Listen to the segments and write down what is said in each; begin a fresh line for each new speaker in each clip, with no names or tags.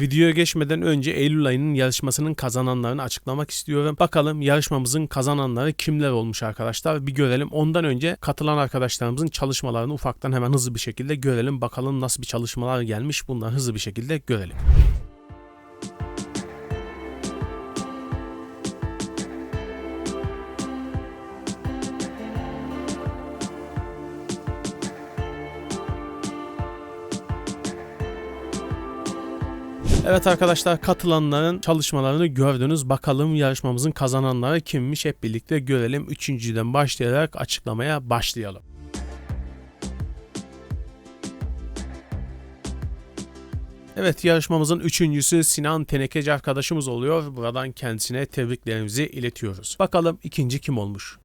Videoya geçmeden önce Eylül ayının yarışmasının kazananlarını açıklamak istiyorum. Bakalım yarışmamızın kazananları kimler olmuş arkadaşlar bir görelim. Ondan önce katılan arkadaşlarımızın çalışmalarını ufaktan hemen hızlı bir şekilde görelim. Bakalım nasıl bir çalışmalar gelmiş bunları hızlı bir şekilde görelim. Evet arkadaşlar katılanların çalışmalarını gördünüz. Bakalım yarışmamızın kazananları kimmiş hep birlikte görelim. Üçüncüden başlayarak açıklamaya başlayalım. Evet yarışmamızın üçüncüsü Sinan Tenekeci arkadaşımız oluyor. Buradan kendisine tebriklerimizi iletiyoruz. Bakalım ikinci kim olmuş?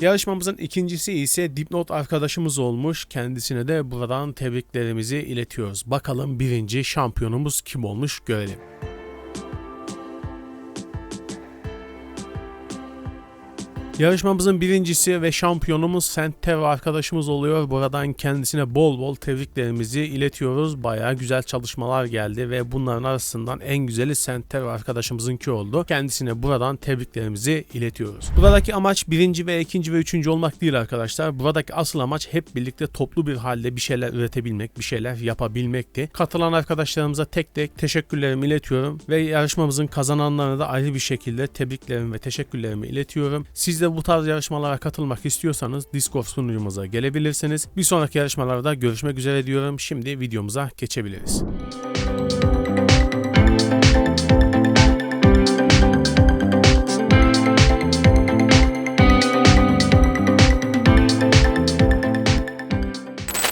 Yarışmamızın ikincisi ise Dipnot arkadaşımız olmuş. Kendisine de buradan tebriklerimizi iletiyoruz. Bakalım birinci şampiyonumuz kim olmuş görelim. Yarışmamızın birincisi ve şampiyonumuz Sentev arkadaşımız oluyor. Buradan kendisine bol bol tebriklerimizi iletiyoruz. Bayağı güzel çalışmalar geldi ve bunların arasından en güzeli Sentev arkadaşımızınki oldu. Kendisine buradan tebriklerimizi iletiyoruz. Buradaki amaç birinci ve ikinci ve üçüncü olmak değil arkadaşlar. Buradaki asıl amaç hep birlikte toplu bir halde bir şeyler üretebilmek, bir şeyler yapabilmekti. Katılan arkadaşlarımıza tek tek teşekkürlerimi iletiyorum ve yarışmamızın kazananlarına da ayrı bir şekilde tebriklerimi ve teşekkürlerimi iletiyorum. Siz de bu tarz yarışmalara katılmak istiyorsanız Discord sunucumuza gelebilirsiniz. Bir sonraki yarışmalarda görüşmek üzere diyorum. Şimdi videomuza geçebiliriz.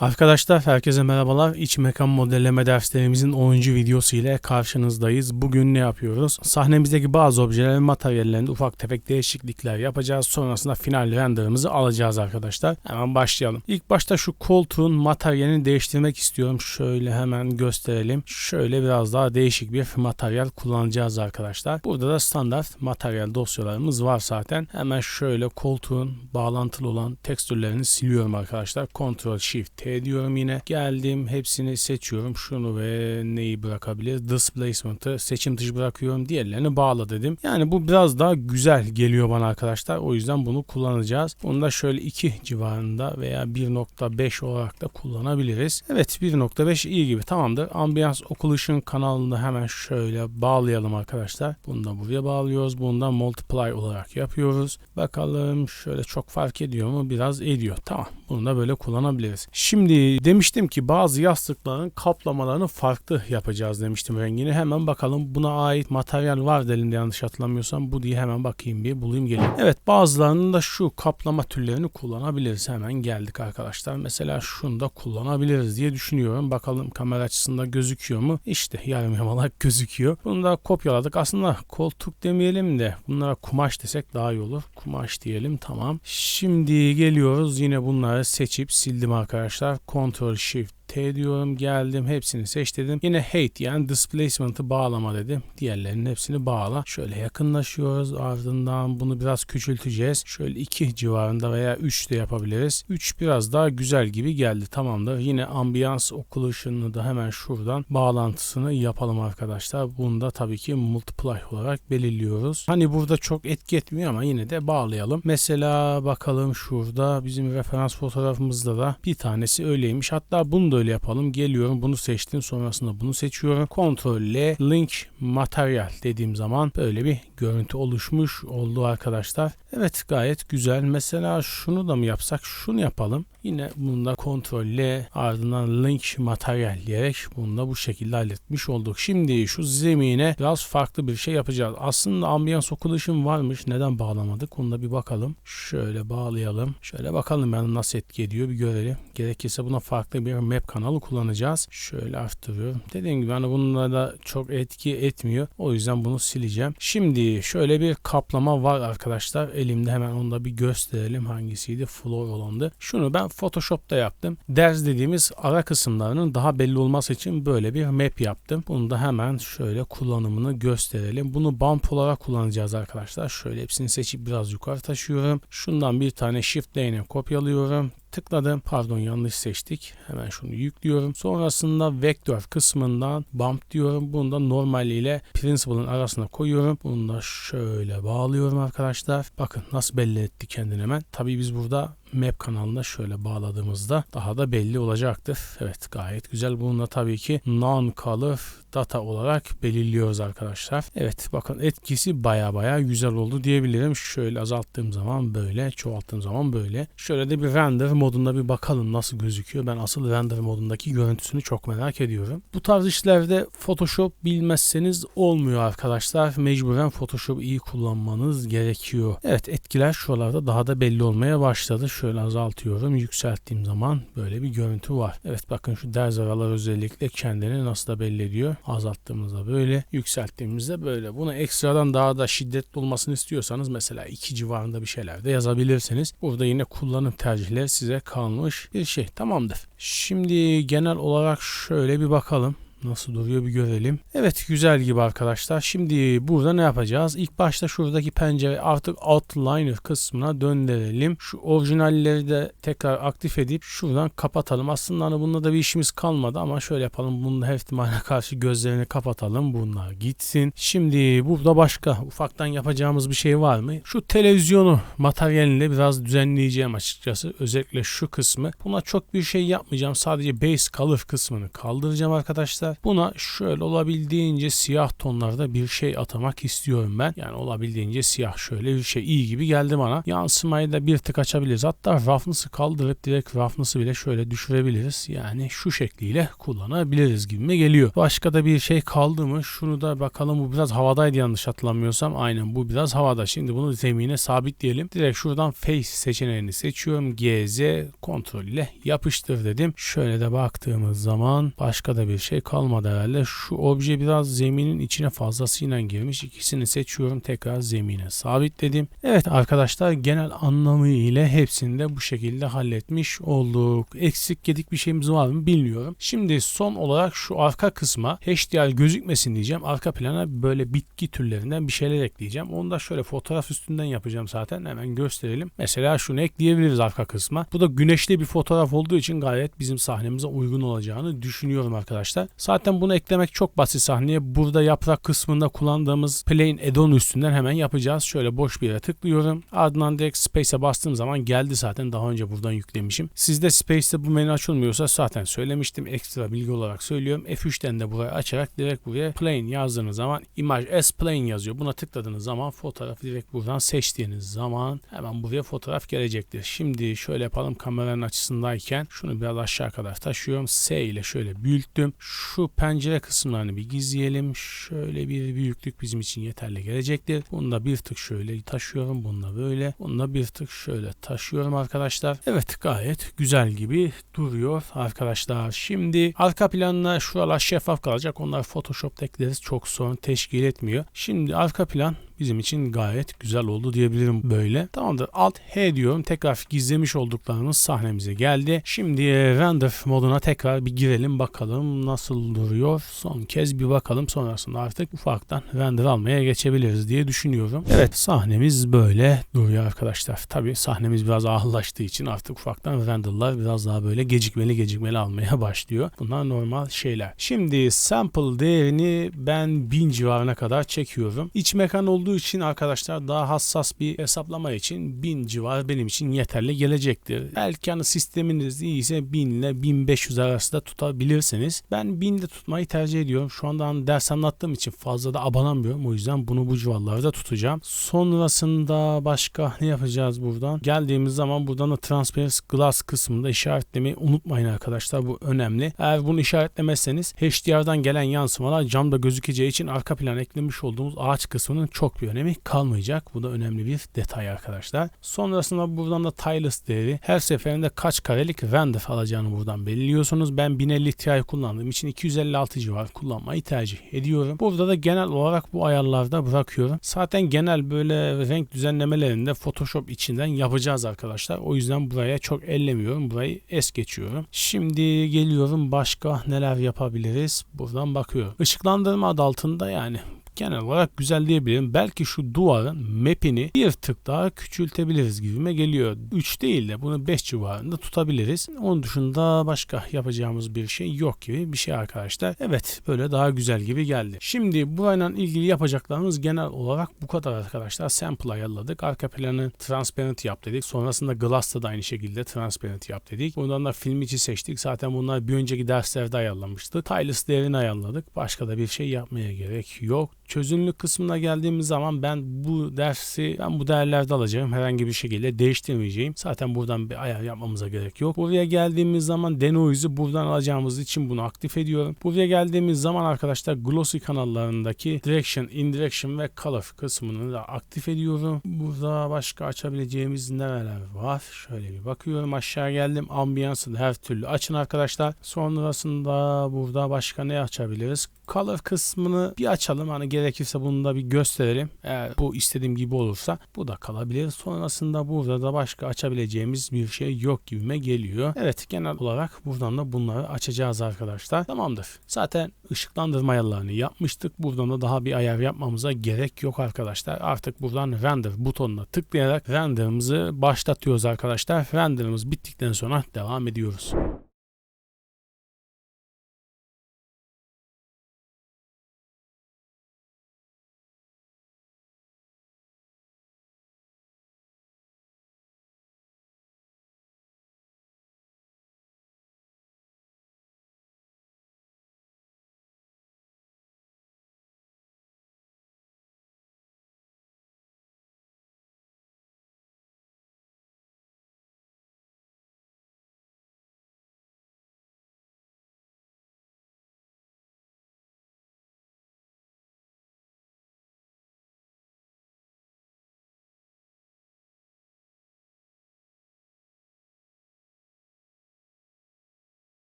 Arkadaşlar herkese merhabalar. İç mekan modelleme derslerimizin 10. videosu ile karşınızdayız. Bugün ne yapıyoruz? Sahnemizdeki bazı objeler ve materyallerinde ufak tefek değişiklikler yapacağız. Sonrasında final renderımızı alacağız arkadaşlar. Hemen başlayalım. İlk başta şu koltuğun materyalini değiştirmek istiyorum. Şöyle hemen gösterelim. Şöyle biraz daha değişik bir materyal kullanacağız arkadaşlar. Burada da standart materyal dosyalarımız var zaten. Hemen şöyle koltuğun bağlantılı olan tekstürlerini siliyorum arkadaşlar. Ctrl Shift T diyorum yine. Geldim hepsini seçiyorum. Şunu ve neyi bırakabilir? Displacement'ı seçim dışı bırakıyorum. Diğerlerini bağla dedim. Yani bu biraz daha güzel geliyor bana arkadaşlar. O yüzden bunu kullanacağız. Bunu da şöyle 2 civarında veya 1.5 olarak da kullanabiliriz. Evet 1.5 iyi gibi tamamdır. Ambiance Occlusion kanalını hemen şöyle bağlayalım arkadaşlar. Bunu da buraya bağlıyoruz. Bunu da multiply olarak yapıyoruz. Bakalım şöyle çok fark ediyor mu? Biraz ediyor. Tamam. Bunu da böyle kullanabiliriz. Şimdi demiştim ki bazı yastıkların kaplamalarını farklı yapacağız demiştim rengini. Hemen bakalım buna ait materyal var elimde yanlış hatırlamıyorsam. Bu diye hemen bakayım bir bulayım geleyim. Evet bazılarının da şu kaplama türlerini kullanabiliriz. Hemen geldik arkadaşlar. Mesela şunu da kullanabiliriz diye düşünüyorum. Bakalım kamera açısında gözüküyor mu? İşte yarım yamalak gözüküyor. Bunu da kopyaladık. Aslında koltuk demeyelim de bunlara kumaş desek daha iyi olur. Kumaş diyelim tamam. Şimdi geliyoruz yine bunları seçip sildim arkadaşlar. Ctrl Shift T diyorum geldim hepsini seç dedim. Yine hate yani displacement'ı bağlama dedim. Diğerlerinin hepsini bağla. Şöyle yakınlaşıyoruz ardından bunu biraz küçülteceğiz. Şöyle 2 civarında veya 3 de yapabiliriz. 3 biraz daha güzel gibi geldi tamamdır. Yine ambiyans occlusion'ı da hemen şuradan bağlantısını yapalım arkadaşlar. Bunu da tabii ki multiply olarak belirliyoruz. Hani burada çok etki etmiyor ama yine de bağlayalım. Mesela bakalım şurada bizim referans fotoğrafımızda da bir tanesi öyleymiş. Hatta bunu da öyle yapalım. Geliyorum bunu seçtim sonrasında bunu seçiyorum. Ctrl L link materyal dediğim zaman böyle bir görüntü oluşmuş oldu arkadaşlar. Evet gayet güzel. Mesela şunu da mı yapsak? Şunu yapalım. Yine bunda Ctrl L ardından link materyal diyerek bunu da bu şekilde halletmiş olduk. Şimdi şu zemine biraz farklı bir şey yapacağız. Aslında ambiyans okuluşum varmış. Neden bağlamadık? Onu da bir bakalım. Şöyle bağlayalım. Şöyle bakalım yani nasıl etki ediyor bir görelim. Gerekirse buna farklı bir map kanalı kullanacağız. Şöyle arttırıyorum. Dediğim gibi hani bununla da çok etki etmiyor. O yüzden bunu sileceğim. Şimdi şöyle bir kaplama var arkadaşlar. Elimde hemen onu da bir gösterelim. Hangisiydi? Floor olandı. Şunu ben Photoshop'ta yaptım. Ders dediğimiz ara kısımlarının daha belli olması için böyle bir map yaptım. Bunu da hemen şöyle kullanımını gösterelim. Bunu bump olarak kullanacağız arkadaşlar. Şöyle hepsini seçip biraz yukarı taşıyorum. Şundan bir tane shift lane'e kopyalıyorum tıkladım. Pardon yanlış seçtik. Hemen şunu yüklüyorum. Sonrasında vektör kısmından bump diyorum. Bunu da normal ile principle'ın arasına koyuyorum. Bunu da şöyle bağlıyorum arkadaşlar. Bakın nasıl belli etti kendini hemen. Tabii biz burada map kanalına şöyle bağladığımızda daha da belli olacaktır. Evet gayet güzel. Bunu da tabii ki non-color data olarak belirliyoruz arkadaşlar. Evet bakın etkisi baya baya güzel oldu diyebilirim. Şöyle azalttığım zaman böyle, çoğalttığım zaman böyle. Şöyle de bir render modunda bir bakalım nasıl gözüküyor. Ben asıl render modundaki görüntüsünü çok merak ediyorum. Bu tarz işlerde Photoshop bilmezseniz olmuyor arkadaşlar. Mecburen Photoshop iyi kullanmanız gerekiyor. Evet etkiler şuralarda daha da belli olmaya başladı. Şöyle azaltıyorum. Yükselttiğim zaman böyle bir görüntü var. Evet bakın şu derz aralar özellikle kendini nasıl da belli ediyor. Azalttığımızda böyle, yükselttiğimizde böyle. Bunu ekstradan daha da şiddetli olmasını istiyorsanız mesela 2 civarında bir şeyler de yazabilirsiniz. Burada yine kullanım tercihleri size kalmış bir şey. Tamamdır. Şimdi genel olarak şöyle bir bakalım. Nasıl duruyor bir görelim. Evet güzel gibi arkadaşlar. Şimdi burada ne yapacağız? İlk başta şuradaki pencere artık outliner kısmına döndürelim. Şu orijinalleri de tekrar aktif edip şuradan kapatalım. Aslında hani bunda da bir işimiz kalmadı ama şöyle yapalım. Bunda her ihtimale karşı gözlerini kapatalım. Bunlar gitsin. Şimdi burada başka ufaktan yapacağımız bir şey var mı? Şu televizyonu materyalinde biraz düzenleyeceğim açıkçası. Özellikle şu kısmı. Buna çok bir şey yapmayacağım. Sadece base color kısmını kaldıracağım arkadaşlar. Buna şöyle olabildiğince siyah tonlarda bir şey atamak istiyorum ben. Yani olabildiğince siyah şöyle bir şey iyi gibi geldi bana. Yansımayı da bir tık açabiliriz. Hatta roughness'ı kaldırıp direkt roughness'ı bile şöyle düşürebiliriz. Yani şu şekliyle kullanabiliriz gibi mi geliyor. Başka da bir şey kaldı mı? Şunu da bakalım bu biraz havadaydı yanlış hatırlamıyorsam. Aynen bu biraz havada. Şimdi bunu zemine sabitleyelim. Direkt şuradan face seçeneğini seçiyorum. GZ kontrol ile yapıştır dedim. Şöyle de baktığımız zaman başka da bir şey kalmadı kalmadı herhalde. Şu obje biraz zeminin içine fazlasıyla girmiş. İkisini seçiyorum. Tekrar zemine sabitledim. Evet arkadaşlar genel anlamı ile hepsini de bu şekilde halletmiş olduk. Eksik gedik bir şeyimiz var mı bilmiyorum. Şimdi son olarak şu arka kısma HDR gözükmesin diyeceğim. Arka plana böyle bitki türlerinden bir şeyler ekleyeceğim. Onu da şöyle fotoğraf üstünden yapacağım zaten. Hemen gösterelim. Mesela şunu ekleyebiliriz arka kısma. Bu da güneşli bir fotoğraf olduğu için gayet bizim sahnemize uygun olacağını düşünüyorum arkadaşlar. Zaten bunu eklemek çok basit sahneye. Burada yaprak kısmında kullandığımız plane add-on üstünden hemen yapacağız. Şöyle boş bir yere tıklıyorum. Ardından direkt Space'e bastığım zaman geldi zaten. Daha önce buradan yüklemişim. Sizde Space'te bu menü açılmıyorsa zaten söylemiştim. Ekstra bilgi olarak söylüyorum. F3'ten de buraya açarak direkt buraya plane yazdığınız zaman image as plane yazıyor. Buna tıkladığınız zaman fotoğrafı direkt buradan seçtiğiniz zaman hemen buraya fotoğraf gelecektir. Şimdi şöyle yapalım kameranın açısındayken şunu biraz aşağı kadar taşıyorum. S ile şöyle büyüttüm. Şu pencere kısımlarını bir gizleyelim. Şöyle bir büyüklük bizim için yeterli gelecektir. Bunu da bir tık şöyle taşıyorum. Bunu da böyle. Bunu da bir tık şöyle taşıyorum arkadaşlar. Evet gayet güzel gibi duruyor arkadaşlar. Şimdi arka planına şuralar şeffaf kalacak. Onlar Photoshop'ta ekleriz. Çok sorun teşkil etmiyor. Şimdi arka plan bizim için gayet güzel oldu diyebilirim böyle. Tamamdır. Alt H diyorum. Tekrar gizlemiş olduklarımız sahnemize geldi. Şimdi render moduna tekrar bir girelim bakalım nasıl duruyor. Son kez bir bakalım. Sonrasında artık ufaktan render almaya geçebiliriz diye düşünüyorum. Evet sahnemiz böyle duruyor arkadaşlar. Tabi sahnemiz biraz ağırlaştığı için artık ufaktan renderlar biraz daha böyle gecikmeli gecikmeli almaya başlıyor. Bunlar normal şeyler. Şimdi sample değerini ben 1000 civarına kadar çekiyorum. İç mekan olduğu olduğu için arkadaşlar daha hassas bir hesaplama için 1000 civarı benim için yeterli gelecektir. Belki hani sisteminiz iyiyse 1000 ile 1500 arasında tutabilirsiniz. Ben 1000'de tutmayı tercih ediyorum. Şu anda hani ders anlattığım için fazla da abanamıyorum. O yüzden bunu bu civarlarda tutacağım. Sonrasında başka ne yapacağız buradan? Geldiğimiz zaman buradan da Transparency Glass kısmında işaretlemeyi unutmayın arkadaşlar. Bu önemli. Eğer bunu işaretlemezseniz HDR'dan gelen yansımalar camda gözükeceği için arka plan eklemiş olduğumuz ağaç kısmının çok bir önemi kalmayacak. Bu da önemli bir detay arkadaşlar. Sonrasında buradan da Tilus değeri her seferinde kaç karelik render alacağını buradan belirliyorsunuz. Ben 1050 Ti kullandığım için 256 civarı kullanmayı tercih ediyorum. Burada da genel olarak bu ayarlarda bırakıyorum. Zaten genel böyle renk düzenlemelerinde Photoshop içinden yapacağız arkadaşlar. O yüzden buraya çok ellemiyorum. Burayı es geçiyorum. Şimdi geliyorum başka neler yapabiliriz. Buradan bakıyorum. Işıklandırma adı altında yani genel olarak güzel diyebilirim. Belki şu duvarın map'ini bir tık daha küçültebiliriz gibime geliyor. 3 değil de bunu 5 civarında tutabiliriz. Onun dışında başka yapacağımız bir şey yok gibi bir şey arkadaşlar. Evet böyle daha güzel gibi geldi. Şimdi burayla ilgili yapacaklarımız genel olarak bu kadar arkadaşlar. Sample ayarladık. Arka planı transparent yap dedik. Sonrasında Glass'ta da aynı şekilde transparent yap dedik. Bundan da film içi seçtik. Zaten bunlar bir önceki derslerde ayarlamıştı. Stylus değerini ayarladık. Başka da bir şey yapmaya gerek yok. Çözünürlük kısmına geldiğimiz zaman ben bu dersi ben bu değerlerde alacağım. Herhangi bir şekilde değiştirmeyeceğim. Zaten buradan bir ayar yapmamıza gerek yok. Buraya geldiğimiz zaman denoise'u buradan alacağımız için bunu aktif ediyorum. Buraya geldiğimiz zaman arkadaşlar glossy kanallarındaki direction, indirection ve color kısmını da aktif ediyorum. Burada başka açabileceğimiz neler var? Şöyle bir bakıyorum. Aşağı geldim. Ambiyansı da her türlü açın arkadaşlar. Sonrasında burada başka ne açabiliriz? Color kısmını bir açalım. Hani gerekirse bunu da bir gösterelim. Eğer bu istediğim gibi olursa bu da kalabilir. Sonrasında burada da başka açabileceğimiz bir şey yok gibime geliyor. Evet genel olarak buradan da bunları açacağız arkadaşlar. Tamamdır. Zaten ışıklandırma ayarlarını yapmıştık. Buradan da daha bir ayar yapmamıza gerek yok arkadaşlar. Artık buradan render butonuna tıklayarak renderımızı başlatıyoruz arkadaşlar. Renderımız bittikten sonra devam ediyoruz.